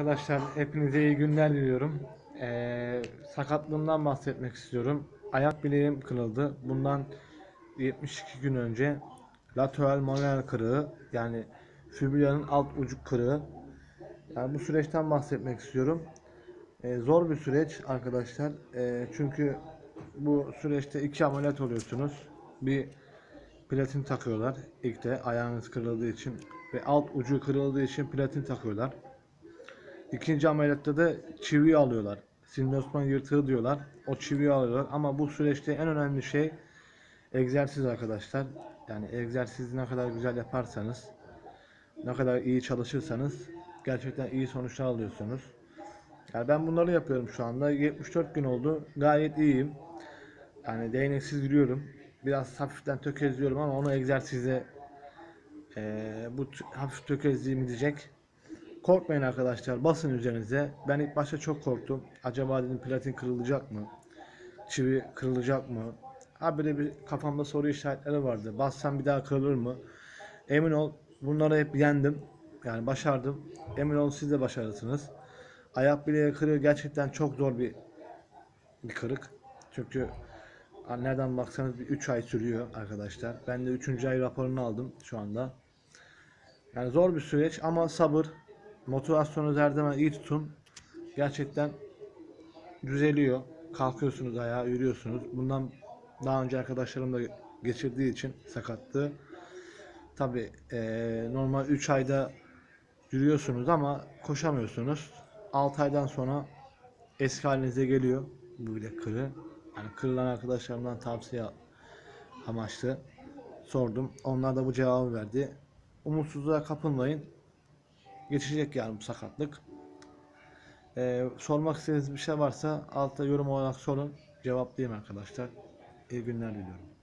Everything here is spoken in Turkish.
Arkadaşlar hepinize iyi günler diliyorum. Ee, sakatlığımdan bahsetmek istiyorum. Ayak bileğim kırıldı. Bundan 72 gün önce lateral manuel kırığı yani fibülanın alt ucu kırığı. Yani bu süreçten bahsetmek istiyorum. Ee, zor bir süreç arkadaşlar. Ee, çünkü bu süreçte iki ameliyat oluyorsunuz. Bir platin takıyorlar ilk de ayağınız kırıldığı için ve alt ucu kırıldığı için platin takıyorlar. İkinci ameliyatta da çivi alıyorlar. Sinüsman yırtığı diyorlar. O çiviyi alıyorlar ama bu süreçte en önemli şey egzersiz arkadaşlar. Yani egzersizi ne kadar güzel yaparsanız, ne kadar iyi çalışırsanız gerçekten iyi sonuçlar alıyorsunuz. Yani ben bunları yapıyorum şu anda. 74 gün oldu. Gayet iyiyim. Yani değneksiz yürüyorum. Biraz hafiften tökezliyorum ama onu egzersize eee, bu hafif tökezliğimi diyecek. Korkmayın arkadaşlar. Basın üzerinize. Ben ilk başta çok korktum. Acaba dedim platin kırılacak mı? Çivi kırılacak mı? Ha böyle bir kafamda soru işaretleri vardı. Bassam bir daha kırılır mı? Emin ol bunları hep yendim. Yani başardım. Emin olun siz de başarırsınız. Ayak bileği kırığı gerçekten çok zor bir bir kırık. Çünkü nereden baksanız bir 3 ay sürüyor arkadaşlar. Ben de 3. ay raporunu aldım şu anda. Yani zor bir süreç ama sabır, motivasyonunuzu her zaman iyi tutun. Gerçekten düzeliyor. Kalkıyorsunuz ayağa, yürüyorsunuz. Bundan daha önce arkadaşlarım da geçirdiği için sakatlığı. Tabi normal 3 ayda yürüyorsunuz ama koşamıyorsunuz. 6 aydan sonra eski halinize geliyor bu bilek kırığı. Yani kırılan arkadaşlarımdan tavsiye amaçlı sordum. Onlar da bu cevabı verdi. Umutsuzluğa kapılmayın. Geçecek yani bu sakatlık. Ee, sormak istediğiniz bir şey varsa altta yorum olarak sorun. Cevaplayayım arkadaşlar. İyi günler diliyorum.